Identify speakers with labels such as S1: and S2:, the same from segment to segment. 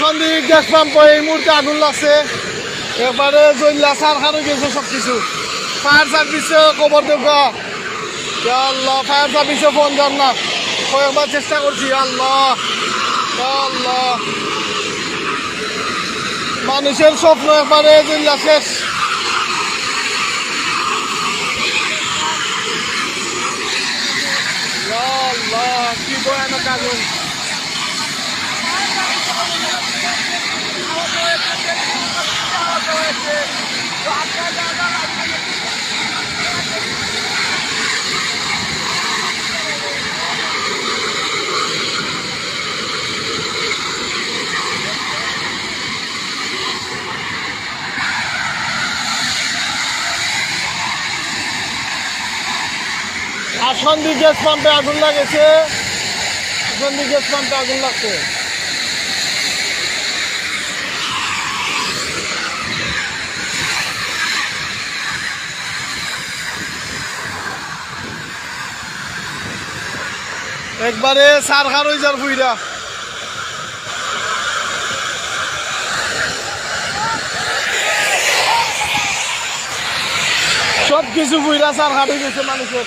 S1: সন্দিক gas pump এই মুহূর্তে আগুন লাগছে এবারে জৈল্লা সার খানো গেছে সব কিছু ফায়ার সার্ভিসে খবর দেব। আল্লাহ, ফায়ার ফোন যান না। কয়েকবার চেষ্টা করছি আল্লাহ আল্লাহ। মানুষের স্বপ্ন একবারে জৈল্লা শেষ। কি ভয়ানক আগুন। আসন্দি গ্যাস পাম্পে আগুন লাগেছে। আসন্দি গ্যাস পাম্পে আগুন লাগছে। একবারে সার খার হয়ে যার ফুইরা সব কিছু ফুইরা সার খার হয়ে গেছে মানুষের।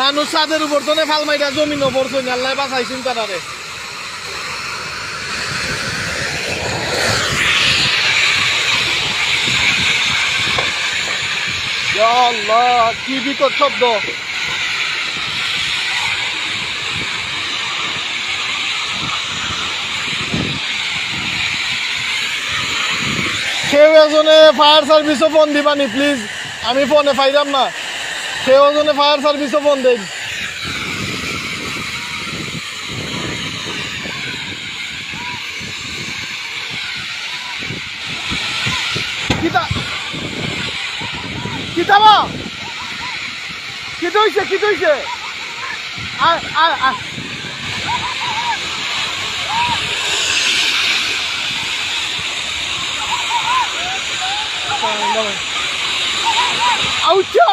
S1: মানুষ ছাদের উপর তো ফাল মাইরা জমিন ওপর তো আল্লাহ বাঁচাইছেন তারারে। আল্লাহ, কি বিকট শব্দ। কেউ এজনে ফায়ার সার্ভিসও ফোন দিবানি প্লিজ আমি ফোনে পাইলাম না। কেউ এজনে ফায়ার সার্ভিসও দেন কিতা? কিতা বা? কি কি আয় আয় Auto!